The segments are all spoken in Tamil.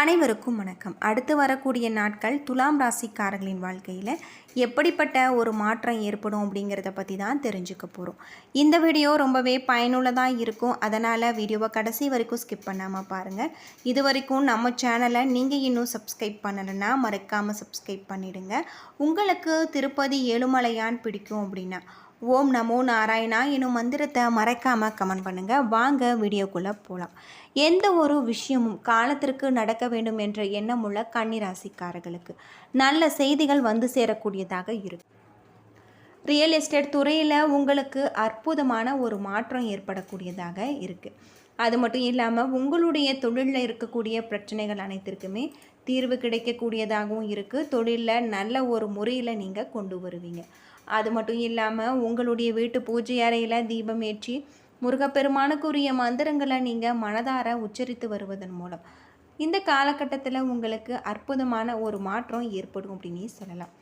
அனைவருக்கும் வணக்கம். அடுத்து வரக்கூடிய நாட்கள் துலாம் ராசிக்காரர்களின் வாழ்க்கையில் எப்படிப்பட்ட ஒரு மாற்றம் ஏற்படும் அப்படிங்கிறத பற்றி தான் தெரிஞ்சுக்க போகிறோம் இந்த வீடியோ ரொம்பவே பயனுள்ளதாக இருக்கும். அதனால் வீடியோவை கடைசி வரைக்கும் ஸ்கிப் பண்ணாமல் பாருங்கள் இது வரைக்கும் நம்ம சேனலை நீங்கள் இன்னும் சப்ஸ்கிரைப் பண்ணலைன்னா மறக்காமல் சப்ஸ்கிரைப் பண்ணிவிடுங்க உங்களுக்கு திருப்பதி ஏழுமலையான் பிடிக்கும் அப்படின்னா ஓம் நமோ நாராயணா எனும் மந்திரத்தை மறக்காமல் கமெண்ட் பண்ணுங்கள் வாங்க வீடியோக்குள்ளே போகலாம் எந்த ஒரு விஷயமும் காலத்திற்கு நடக்க வேண்டும் என்ற எண்ணமுள்ள கன்னிராசிக்காரர்களுக்கு நல்ல செய்திகள் வந்து சேரக்கூடியதாக இருக்கும் ரியல் எஸ்டேட் துறையில் உங்களுக்கு அற்புதமான ஒரு மாற்றம் ஏற்படக்கூடியதாக இருக்குது அது மட்டும் இல்லாமல் உங்களுடைய தொழிலில் இருக்கக்கூடிய பிரச்சனைகள் அனைத்திற்குமே தீர்வு கிடைக்கக்கூடியதாகவும் இருக்குது தொழிலில் நல்ல ஒரு முறையில் நீங்கள் கொண்டு வருவீங்க. அது மட்டும் இல்லாமல் உங்களுடைய வீட்டு பூஜை அறையில் தீபம் ஏற்றி முருகப்பெருமானுக்குரிய மந்திரங்களை நீங்கள் மனதார உச்சரித்து வருவதன் மூலம். இந்த காலகட்டத்தில் உங்களுக்கு அற்புதமான ஒரு மாற்றம் ஏற்படும் அப்படின்னே சொல்லலாம்.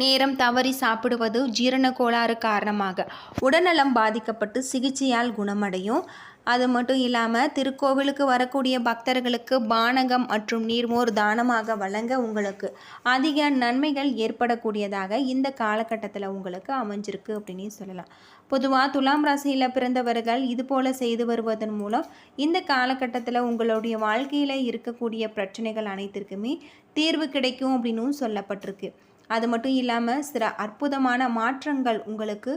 நேரம் தவறி சாப்பிடுவது ஜீரண கோளாறு காரணமாக உடல்நலம் பாதிக்கப்பட்டு சிகிச்சையால் குணமடையும். அது மட்டும் இல்லாமல் திருக்கோவிலுக்கு வரக்கூடிய பக்தர்களுக்கு பானகம் மற்றும் நீர்மோர் தானமாக வழங்க உங்களுக்கு அதிக நன்மைகள் ஏற்படக்கூடியதாக இந்த காலகட்டத்தில் உங்களுக்கு அமைஞ்சிருக்கு அப்படின்னு சொல்லலாம். பொதுவாக துலாம் ராசியில் பிறந்தவர்கள் இது போல செய்து வருவதன் மூலம் இந்த காலகட்டத்தில் உங்களுடைய வாழ்க்கையில் இருக்கக்கூடிய பிரச்சனைகள் அனைத்திற்குமே தீர்வு கிடைக்கும் அப்படின்னும் சொல்லப்பட்டிருக்கு. அது மட்டும் இல்லாமல் சில அற்புதமான மாற்றங்கள் உங்களுக்கு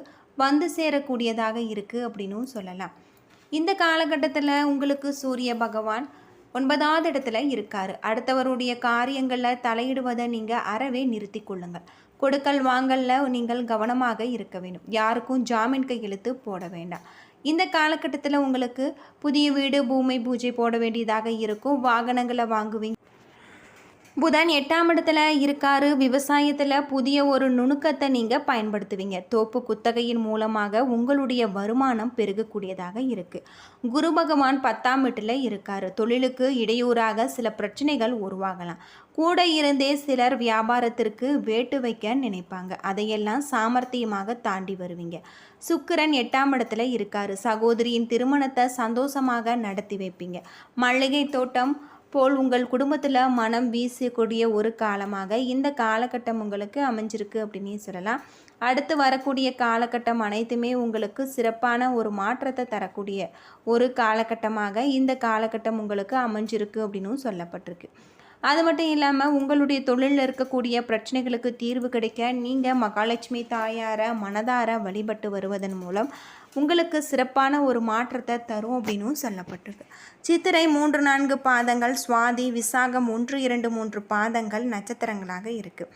வந்து சேரக்கூடியதாக இருக்குது அப்படின்னும் சொல்லலாம். இந்த காலகட்டத்தில் உங்களுக்கு சூரிய பகவான் ஒன்பதாவது இடத்துல இருக்கார். அடுத்தவருடைய காரியங்களில் தலையிடுவதை நீங்கள் அறவே நிறுத்தி கொள்ளுங்கள். கொடுக்கல் வாங்கலில் நீங்கள் கவனமாக இருக்க வேண்டும். யாருக்கும் ஜாமீன் கையெழுத்து போட வேண்டாம். இந்த காலகட்டத்தில் உங்களுக்கு புதிய வீடு பூமி பூஜை போட வேண்டியதாக இருக்கும். வாகனங்களை வாங்குவீங்க. புதன் எட்டாம் இடத்துல இருக்காரு. விவசாயத்தில் புதிய ஒரு நுணுக்கத்தை நீங்கள் பயன்படுத்துவீங்க. தோப்பு குத்தகையின் மூலமாக உங்களுடைய வருமானம் பெருகக்கூடியதாக இருக்குது குரு பகவான் பத்தாம் வீட்டில் இருக்காரு. தொழிலுக்கு இடையூறாக சில பிரச்சனைகள் உருவாகலாம். கூட இருந்தே சிலர் வியாபாரத்திற்கு வேட்டு வைக்க நினைப்பாங்க. அதையெல்லாம் சாமர்த்தியமாக தாண்டி வருவீங்க. சுக்கிரன் எட்டாம் இடத்துல இருக்காரு. சகோதரியின் திருமணத்தை சந்தோஷமாக நடத்தி வைப்பீங்க. மல்லிகை தோட்டம் போல் உங்கள் குடும்பத்தில் மனம் வீசக்கூடிய ஒரு காலமாக இந்த காலகட்டம் உங்களுக்கு அமைஞ்சிருக்கு அப்படின்னு சொல்லலாம். அடுத்து வரக்கூடிய காலகட்டம் அனைத்துமே உங்களுக்கு சிறப்பான ஒரு மாற்றத்தை தரக்கூடிய ஒரு காலகட்டமாக இந்த காலகட்டம் உங்களுக்கு அமைஞ்சிருக்கு அப்படின்னும் சொல்லப்பட்டிருக்கு. அது மட்டும் இல்லாமல் உங்களுடைய தொழிலில் இருக்கக்கூடிய பிரச்சனைகளுக்கு தீர்வு கிடைக்க நீங்கள் மகாலட்சுமி தாயாரை மனதார வழிபட்டு வருவதன் மூலம் உங்களுக்கு சிறப்பான ஒரு மாற்றத்தை தரும் அப்படின்னும் சொல்லப்பட்டிருக்கு. சித்திரை மூன்று நான்கு பாதங்கள் சுவாதி விசாகம் ஒன்று இரண்டு மூன்று பாதங்கள் நட்சத்திரங்களாக இருக்குது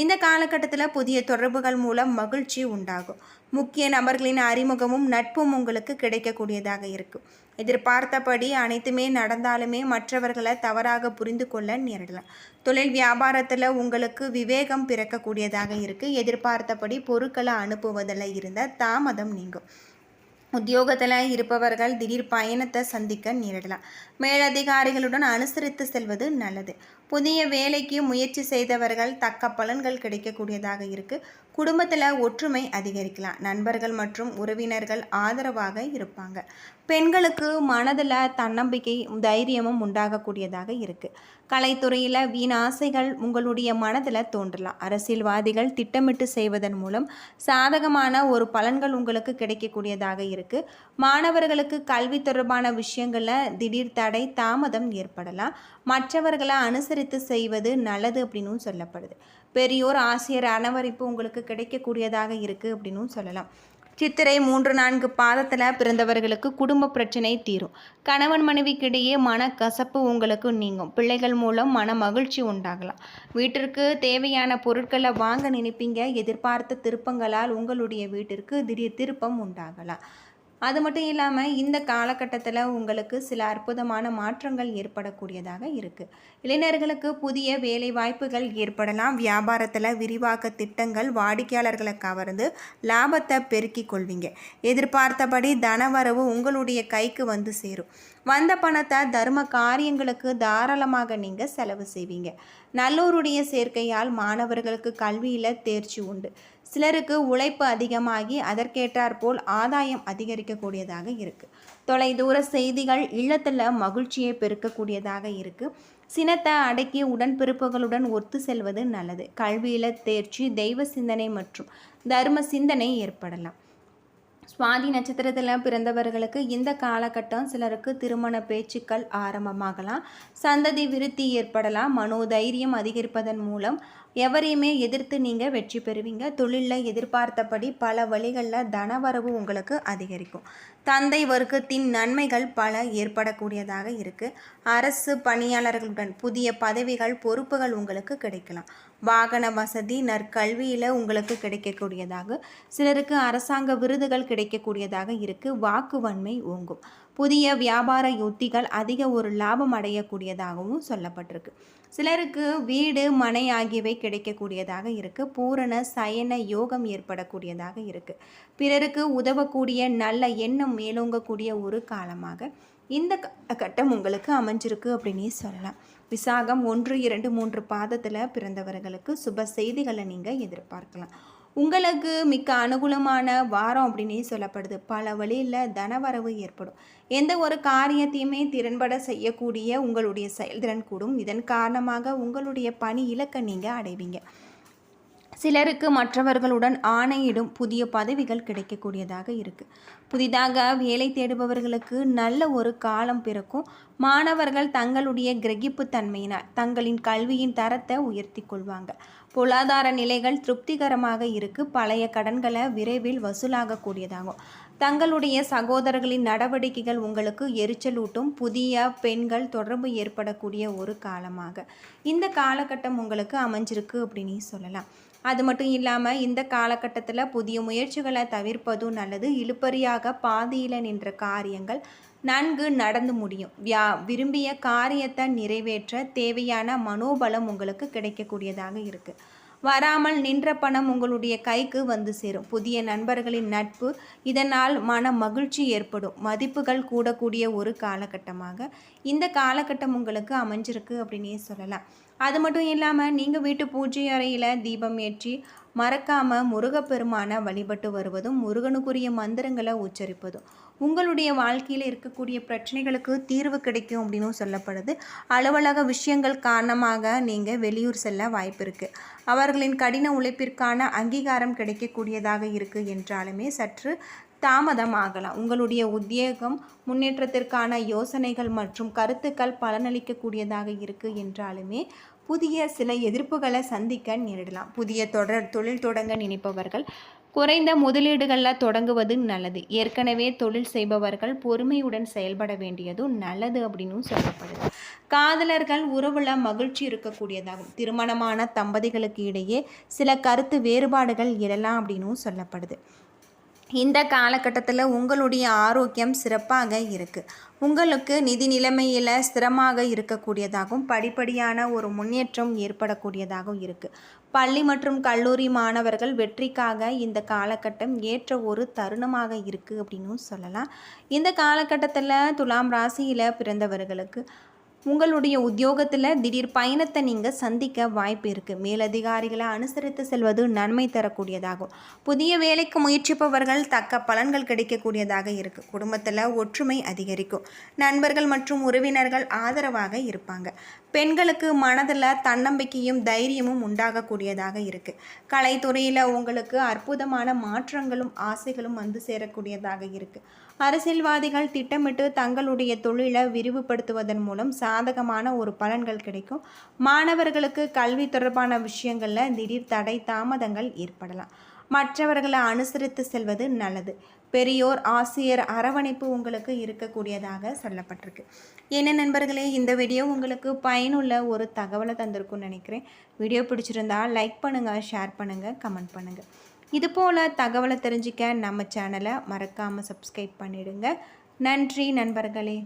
இந்த காலகட்டத்தில் புதிய தொடர்புகள் மூலம் மகிழ்ச்சி உண்டாகும். முக்கிய நபர்களின் அறிமுகமும் நட்பும் உங்களுக்கு கிடைக்கக்கூடியதாக இருக்கும். எதிர்பார்த்தபடி அனைத்துமே நடந்தாலுமே மற்றவர்களை தவறாக புரிந்து கொள்ள நேரிடலாம். தொழில் வியாபாரத்தில் உங்களுக்கு விவேகம் பிறக்கக்கூடியதாக இருக்குது எதிர்பார்த்தபடி பொருட்களை அனுப்புவதில் இருந்த தாமதம் நீங்கும். உத்தியோகத்தில் இருப்பவர்கள் திடீர் பயணத்தை சந்திக்க நேரிடலாம். மேலதிகாரிகளுடன் அனுசரித்து செல்வது நல்லது. புதிய வேலைக்கு முயற்சி செய்தவர்கள் தக்க பலன்கள் கிடைக்கக்கூடியதாக இருக்குது குடும்பத்தில் ஒற்றுமை அதிகரிக்கலாம். நண்பர்கள் மற்றும் உறவினர்கள் ஆதரவாக இருப்பாங்க. பெண்களுக்கு மனதில் தன்னம்பிக்கை தைரியமும் உண்டாகக்கூடியதாக இருக்குது கலைத்துறையில் வீண் ஆசைகள் உங்களுடைய மனதில் தோன்றலாம். அரசியல்வாதிகள் திட்டமிட்டு செய்வதன் மூலம் சாதகமான ஒரு பலன்கள் உங்களுக்கு கிடைக்கக்கூடியதாக இருக்குது மாணவர்களுக்கு கல்வி தொடர்பான விஷயங்களில் திடீர் தடை தாமதம் ஏற்படலாம். மற்றவர்களை அனுசரித்து செய்வது நல்லது அப்படின்னும் சொல்லப்படுது. பெரியோர் ஆசிரியர் அனவரிப்பு உங்களுக்கு கிடைக்கக்கூடியதாக இருக்குது அப்படின்னும் சொல்லலாம். சித்திரை மூன்று நான்கு பாதத்தில் பிறந்தவர்களுக்கு குடும்ப பிரச்சனை தீரும். கணவன் மனைவிக்கிடையே மன கசப்பு உங்களுக்கு நீங்கும். பிள்ளைகள் மூலம் மன மகிழ்ச்சி உண்டாகலாம். வீட்டிற்கு தேவையான பொருட்களை வாங்க நினைப்பீங்க. எதிர்பார்த்த திருப்பங்களால் உங்களுடைய வீட்டிற்கு திடீர் திருப்பம் உண்டாகலாம். அது மட்டும் இல்லாமல் இந்த காலகட்டத்தில் உங்களுக்கு சில அற்புதமான மாற்றங்கள் ஏற்படக்கூடியதாக இருக்குது இளைஞர்களுக்கு புதிய வேலை வாய்ப்புகள் ஏற்படலாம். வியாபாரத்தில் விரிவாக்க திட்டங்கள் வாடிக்கையாளர்களை கவர்ந்து லாபத்தை பெருக்கிக் கொள்வீங்க. எதிர்பார்த்தபடி தனவரவு உங்களுடைய கைக்கு வந்து சேரும். வந்த பணத்தை தர்ம காரியங்களுக்கு தாராளமாக நீங்கள் செலவு செய்வீங்க. நல்லோருடைய சேர்க்கையால் மாணவர்களுக்கு கல்வியில் தேர்ச்சி உண்டு. சிலருக்கு உழைப்பு அதிகமாகி அதற்கேற்றாற்போல் ஆதாயம் அதிகரிக்கக்கூடியதாக இருக்குது தொலைதூர செய்திகள் இல்லத்தில் மகிழ்ச்சியை பெருக்கக்கூடியதாக இருக்குது சினத்தை அடக்கி உடன்பிறப்புகளுடன் ஒத்து செல்வது நல்லது. கல்வியில் தேர்ச்சி தெய்வ சிந்தனை மற்றும் தர்ம சிந்தனை ஏற்படலாம். சுவாதி நட்சத்திரத்தில் பிறந்தவர்களுக்கு இந்த காலகட்டம் சிலருக்கு திருமண பேச்சுக்கள் ஆரம்பமாகலாம். சந்ததி விருத்தி ஏற்படலாம். மனோதைரியம் அதிகரிப்பதன் மூலம் எவரையுமே எதிர்த்து நீங்கள் வெற்றி பெறுவீங்க. தொழிலில் எதிர்பார்த்தபடி பல வழிகளில் தனவரவு உங்களுக்கு அதிகரிக்கும். தந்தை வர்க்கத்தின் நன்மைகள் பல ஏற்படக்கூடியதாக இருக்குது அரசு பணியாளர்களுடன் புதிய பதவிகள் பொறுப்புகள் உங்களுக்கு கிடைக்கலாம். வாகன வசதி நற்கல்வியில் உங்களுக்கு கிடைக்கக்கூடியதாக சிலருக்கு அரசாங்க விருதுகள் கிடைக்கக்கூடியதாக இருக்குது வாக்குவன்மை ஓங்கும். புதிய வியாபார யுத்திகள் அதிக ஒரு லாபம் அடையக்கூடியதாகவும் சொல்லப்பட்டிருக்கு. சிலருக்கு வீடு மனை ஆகியவை கிடைக்கக்கூடியதாக இருக்குது பூரண சயன யோகம் ஏற்படக்கூடியதாக இருக்குது பிறருக்கு உதவக்கூடிய நல்ல எண்ணம் மேலோங்கக்கூடிய ஒரு காலமாக இந்த கட்டம் உங்களுக்கு அமைஞ்சிருக்கு அப்படின்னே சொல்லலாம். விசாகம் ஒன்று இரண்டு மூன்று பாதத்தில் பிறந்தவர்களுக்கு சுப செய்திகளை நீங்கள் எதிர்பார்க்கலாம். உங்களுக்கு மிக்க அனுகூலமான வாரம் அப்படின்னே சொல்லப்படுது. பல வழியில் தனவரவு ஏற்படும். எந்த ஒரு காரியத்தையுமே திறன்பட செய்யக்கூடிய உங்களுடைய செயல்திறன் கூடும். இதன் காரணமாக உங்களுடைய பணி இலக்கை நீங்கள் அடைவீங்க. சிலருக்கு மற்றவர்களுடன் ஆணையிடும் புதிய பதவிகள் கிடைக்கக்கூடியதாக இருக்குது புதிதாக வேலை தேடுபவர்களுக்கு நல்ல ஒரு காலம் பிறக்கும். மாணவர்கள் தங்களுடைய கிரகிப்பு தன்மையினால் தங்களின் கல்வியின் தரத்தை உயர்த்தி கொள்வாங்க. பொருளாதார நிலைகள் திருப்திகரமாக இருக்குது பழைய கடன்களை விரைவில் வசூலாகக்கூடியதாகும். தங்களுடைய சகோதரர்களின் நடவடிக்கைகள் உங்களுக்கு எரிச்சலூட்டும். புதிய பெண்கள் தொடர்பு ஏற்படக்கூடிய ஒரு காலமாக. இந்த காலகட்டம் உங்களுக்கு அமைஞ்சிருக்கு அப்படின்னு சொல்லலாம். அது மட்டும் இல்லாமல் இந்த காலகட்டத்தில் புதிய முயற்சிகளை தவிர்ப்பதும் நல்லது. இழுப்பறியாக பாதியில் நின்ற காரியங்கள் நன்கு நடந்து முடியும். வியா விரும்பிய காரியத்தை நிறைவேற்ற தேவையான மனோபலம் உங்களுக்கு கிடைக்கக்கூடியதாக இருக்குது வராமல் நின்ற பணம் உங்களுடைய கைக்கு வந்து சேரும். புதிய நண்பர்களின் நட்பு இதனால் மன மகிழ்ச்சி ஏற்படும். மதிப்புகள் கூடக்கூடிய ஒரு காலகட்டமாக. இந்த காலகட்டம் உங்களுக்கு அமைஞ்சிருக்கு அப்படின்னே சொல்லலாம். அது மட்டும் இல்லாமல் நீங்கள் வீட்டு பூஜை அறையில் தீபம் ஏற்றி மறக்காமல் முருகப்பெருமான வழிபட்டு வருவதும் முருகனுக்குரிய மந்திரங்களை உச்சரிப்பதும். உங்களுடைய வாழ்க்கையில் இருக்கக்கூடிய பிரச்சனைகளுக்கு தீர்வு கிடைக்கும் அப்படின்னு சொல்லப்படுது. அலுவலக விஷயங்கள் காரணமாக நீங்கள் வெளியூர் செல்ல வாய்ப்பு இருக்குது அவர்களின் கடின உழைப்பிற்கான அங்கீகாரம் கிடைக்கக்கூடியதாக இருக்குது என்றாலுமே சற்று தாமதம் ஆகலாம். உங்களுடைய உத்தியோகம் முன்னேற்றத்திற்கான யோசனைகள் மற்றும் கருத்துக்கள் பலனளிக்கக்கூடியதாக இருக்குது என்றாலுமே புதிய சில எதிர்ப்புகளை சந்திக்க நேரிடலாம். புதிய தொடர் தொழில் தொடங்க நினைப்பவர்கள் குறைந்த முதலீடுகளில் தொடங்குவது நல்லது. ஏற்கனவே தொழில் செய்பவர்கள் பொறுமையுடன் செயல்பட வேண்டியதும் நல்லது அப்படின்னு சொல்லப்படுது. காதலர்கள் உறவுல மகிழ்ச்சி இருக்கக்கூடியதாகும். திருமணமான தம்பதிகளுக்கு இடையே சில கருத்து வேறுபாடுகள் எழலாம் அப்படின்னும் சொல்லப்படுது. இந்த காலகட்டத்தில் உங்களுடைய ஆரோக்கியம் சிறப்பாக இருக்குது உங்களுக்கு நிதி நிலைமையில் ஸ்திரமாக இருக்கக்கூடியதாகவும் படிப்படியான ஒரு முன்னேற்றம் ஏற்படக்கூடியதாகவும் இருக்குது பள்ளி மற்றும் கல்லூரி மாணவர்கள் வெற்றிக்காக இந்த காலகட்டம் ஏற்ற ஒரு தருணமாக இருக்குது அப்படின்னு சொல்லலாம். இந்த காலகட்டத்தில் துலாம் ராசியில் பிறந்தவர்களுக்கு உங்களுடைய உத்தியோகத்தில் திடீர் பயணத்தை நீங்கள் சந்திக்க வாய்ப்பு இருக்குது மேலதிகாரிகளை அனுசரித்து செல்வது நன்மை தரக்கூடியதாகும். புதிய வேலைக்கு முயற்சிப்பவர்கள் தக்க பலன்கள் கிடைக்கக்கூடியதாக இருக்குது குடும்பத்தில் ஒற்றுமை அதிகரிக்கும். நண்பர்கள் மற்றும் உறவினர்கள் ஆதரவாக இருப்பாங்க. பெண்களுக்கு மனதில் தன்னம்பிக்கையும் தைரியமும் உண்டாகக்கூடியதாக இருக்குது கலைத்துறையில் உங்களுக்கு அற்புதமான மாற்றங்களும் ஆசைகளும் வந்து சேரக்கூடியதாக இருக்குது அரசியல்வாதிகள் திட்டமிட்டு தங்களுடைய தொழிலை விரிவுபடுத்துவதன் மூலம் சாதகமான ஒரு பலன்கள் கிடைக்கும். மாணவர்களுக்கு கல்வி தொடர்பான விஷயங்களில் திடீர் தடை தாமதங்கள் ஏற்படலாம். மற்றவர்களை அனுசரித்து செல்வது நல்லது. பெரியோர் ஆசிரியர் அரவணைப்பு உங்களுக்கு இருக்கக்கூடியதாக சொல்லப்பட்டிருக்கு. என்ன நண்பர்களே இந்த வீடியோ உங்களுக்கு பயனுள்ள ஒரு தகவலை தந்திருக்கும்னு நினைக்கிறேன். வீடியோ பிடிச்சிருந்தா லைக் பண்ணுங்கள் ஷேர் பண்ணுங்கள் கமெண்ட் பண்ணுங்கள் இது போல் தகவலை தெரிஞ்சிக்க நம்ம சேனலை மறக்காமல் சப்ஸ்கிரைப் பண்ணிவிடுங்க நன்றி நண்பர்களே.